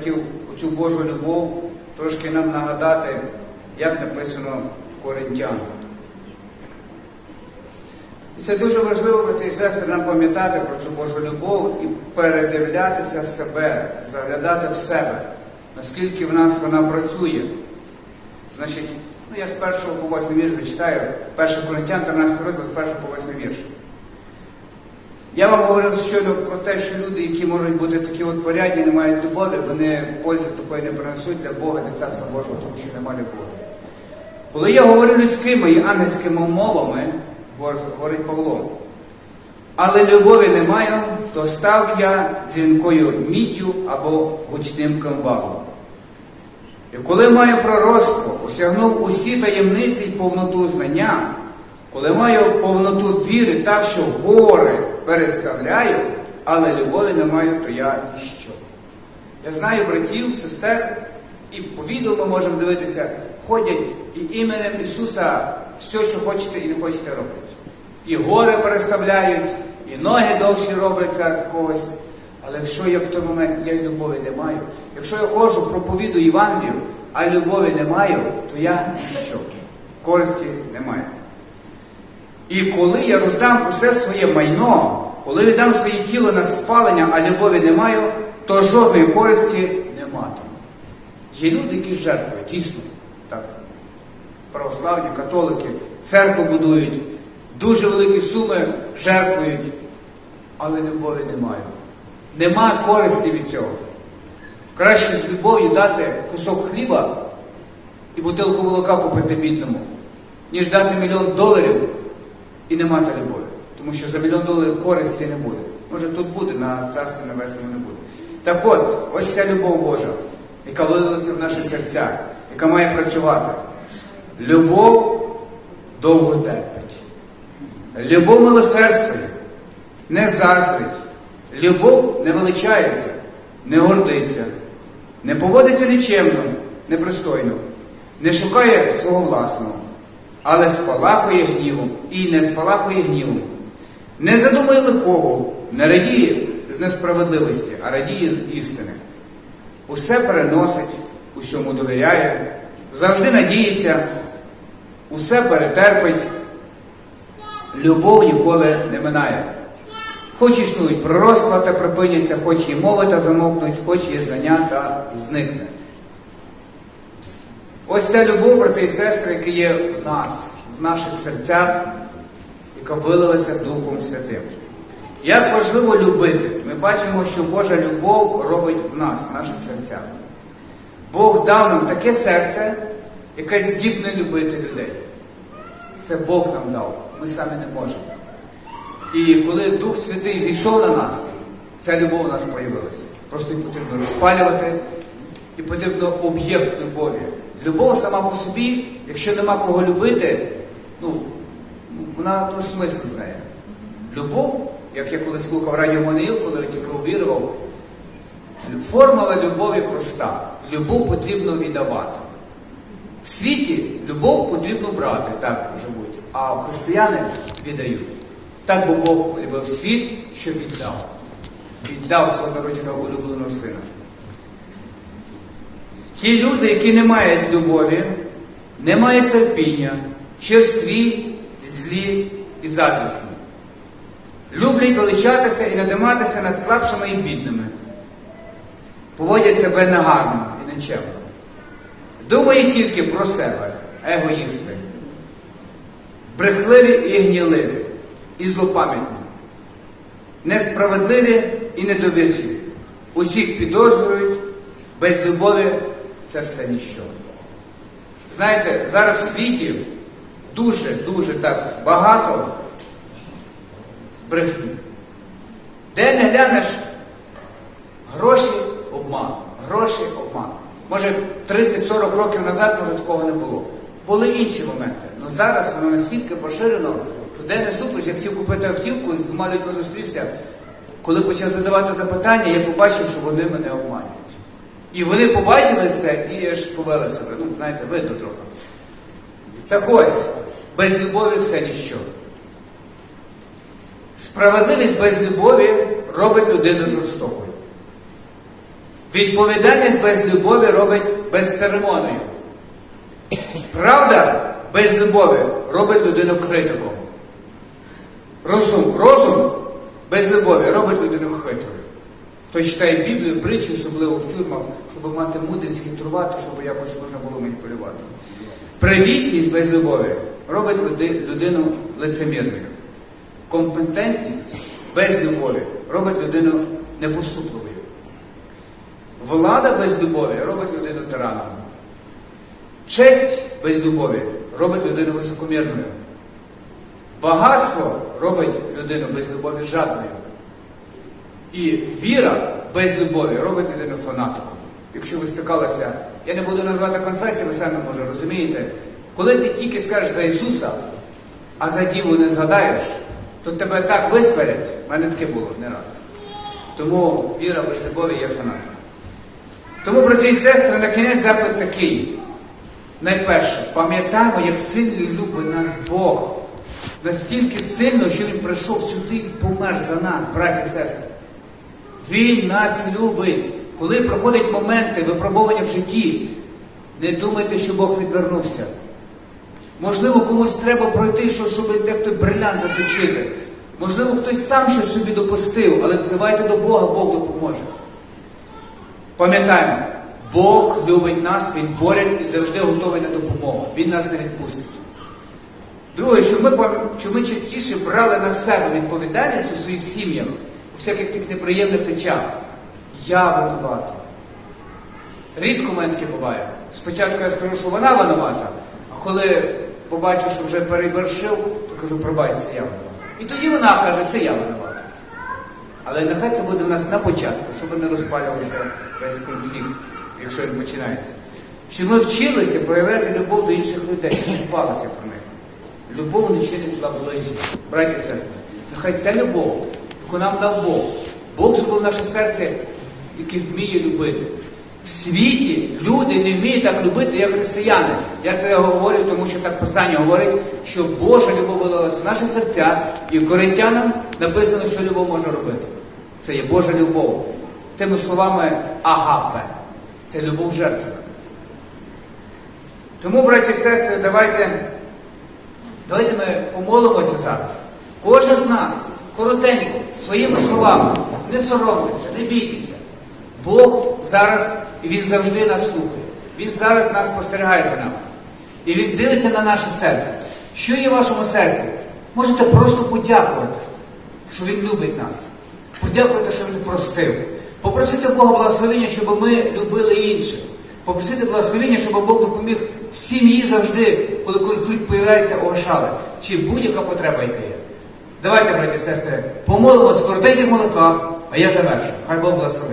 хотів оцю Божу любов трошки нам нагадати, як написано в Коринтян. І це дуже важливо, брати і сестри, нам пам'ятати про цю Божу любов і передивлятися себе, заглядати в себе, наскільки в нас вона працює. Значить, ну я з першого по восьмий вірш зачитаю, 1 Коринтян, 13 розділ з першого по восьмий вірш. Я вам говорив щойно про те, що люди, які можуть бути такі от порядні, не мають любові, вони пользи такої не принесуть для Бога, для Царства Божого, тому що немає любові. Коли я говорю людськими і ангельськими мовами, говорить Павло, але любові не маю, то став я дзвінкою міддю або гучним кимвалом. І коли маю пророцтво, осягнув усі таємниці й повноту знання, коли маю повноту віри так, що гори переставляю, але любові не маю, то я ніщо. Я знаю братів, сестер, і по ми можемо дивитися, ходять і іменем Ісуса все, що хочете і не хочете роблять. І гори переставляють, і ноги довші робляться в когось. Але якщо я в той момент я любові не маю, якщо я ходжу, проповідую Євангелію, а любові не маю, то я ніщо. Користі не маю. І коли я роздам усе своє майно, коли віддам своє тіло на спалення, а любові не маю, то жодної користі не матиму. Є люди, які жертвують, дійсно, так, православні, католики, церкву будують, дуже великі суми жертвують, але любові не мають. Нема користі від цього. Краще з любов'ю дати кусок хліба і бутилку молока купити бідному, ніж дати мільйон доларів і не мати любові. Тому що за мільйон доларів користі не буде. Може тут буде, на царстві небесному не буде. Так от, ось ця любов Божа, яка вилилася в наші серця, яка має працювати. Любов довго терпить. Любов милосердствує, не заздрить. Любов не величається, не гордиться, не поводиться нічемно, непристойно, не шукає свого власного, але спалахує гнівом і не спалахує гнівом, не задумує лихого, не радіє з несправедливості, а радіє з істини. Усе переносить, усьому довіряє, завжди надіється, усе перетерпить, любов ніколи не минає. Хоч існують пророцтва та припиняться, хоч і мови та замовкнуть, хоч і знання та зникне. Ось ця любов, брати і сестри, яка є в нас, в наших серцях, яка вилилася Духом Святим. Як важливо любити, ми бачимо, що Божа любов робить в нас, в наших серцях. Бог дав нам таке серце, яке здібне любити людей. Це Бог нам дав, ми самі не можемо. І коли Дух Святий зійшов на нас, ця любов у нас проявилася. Просто її потрібно розпалювати, і потрібно об'єкт любові. Любов сама по собі, якщо нема кого любити, ну, вона ну, смисл знає. Любов, як я колись слухав Радіо Монеїл, коли я тільки увірував, формула любові проста. Любов потрібно віддавати. В світі любов потрібно брати, так живуть, а християни віддають. Так бо Бог полюбив світ, що віддав. Віддав свого народженого улюбленого сина. Ті люди, які не мають любові, не мають терпіння, черстві, злі і заздрісні. Люблять величатися і надиматися над слабшими і бідними. Поводять себе негарно і нечемно. Думають тільки про себе, егоїсти, брехливі і гніливі і злопам'ятні, несправедливі і недовірчиві. Усіх підозрюють, без любові це все ніщо. Знаєте, зараз в світі дуже-дуже так багато брехні. Де не глянеш гроші обман, гроші обман. Може 30-40 років назад, може, такого не було. Були інші моменти. Але зараз воно настільки поширено. що Де не ступиш, я хотів купити автівку, з двома людьми зустрівся. Коли почав задавати запитання, я побачив, що вони мене обманюють. І вони побачили це і аж повели себе. Ну, знаєте, видно трохи. Так ось, без любові все ніщо. Справедливість без любові робить людину жорстокою. Відповідальність без любові робить безцеремоною. Правда без любові робить людину критиком. Розум, розум без любові робить людину хитрою. Хто читає Біблію, притчі, особливо в тюрмах, щоб мати мудрість хитрувати, щоб якось можна було маніпулювати. Привітність без любові робить людину лицемірною. Компетентність без любові робить людину непоступливою. Влада без любові робить людину тираном. Честь без любові робить людину високомірною. Багатство робить людину без любові жадною. І віра без любові робить людину фанатиком. Якщо ви стикалися, я не буду назвати конфесії, ви самі може розумієте, коли ти тільки скажеш за Ісуса, а за Діву не згадаєш, то тебе так висварять. У мене таке було не раз. Тому віра без любові є фанатиком. Тому, брати і сестри, на кінець заклик такий. Найперше, пам'ятаємо, як сильно любить нас Бог. Настільки сильно, що Він прийшов сюди і помер за нас, браті і сестри. Він нас любить. Коли проходять моменти випробування в житті, не думайте, що Бог відвернувся. Можливо, комусь треба пройти, що- щоб як той брилянт заточити. Можливо, хтось сам щось собі допустив, але взивайте до Бога, Бог допоможе. Пам'ятаємо, Бог любить нас, Він поряд і завжди готовий на допомогу. Він нас не відпустить. Друге, що ми, що ми частіше брали на себе відповідальність у своїх сім'ях, всяких тих неприємних речах. Я винувата. Рідко мене таке буває. Спочатку я скажу, що вона винувата, а коли побачу, що вже переборщив, то кажу, пробач, я винувата. І тоді вона каже, це я винувата. Але нехай це буде в нас на початку, щоб не розпалювався весь конфлікт, якщо він починається. Щоб ми вчилися проявляти любов до інших людей, турбувалися про них. Любов не чинить зла ближнім. Браті і сестри, нехай ця любов, яку нам дав Бог, Бог зробив наше серце, яке вміє любити. В світі люди не вміють так любити, як християни. Я це говорю, тому що так Писання говорить, що Божа любов вилилася в наші серця, і Коринтянам написано, що любов може робити. Це є Божа любов. Тими словами агапе. Це любов жертви. Тому, браті і сестри, давайте, давайте ми помолимося зараз. Кожен з нас коротенько, своїми словами, не соромтеся, не бійтеся. Бог зараз Він завжди нас слухає. Він зараз нас спостерігає за нами. І Він дивиться на наше серце. Що є в вашому серці? Можете просто подякувати, що Він любить нас. Подякувати, що Він простив. Попросити Бога благословення, щоб ми любили інших. Попросити благословення, щоб Бог допоміг в сім'ї завжди, коли конфлікт появляється, огашали. Чи будь-яка потреба, яка є. Давайте, браті і сестри, помолимось в коротеньких молитвах, а я завершу. Хай Бог благословить.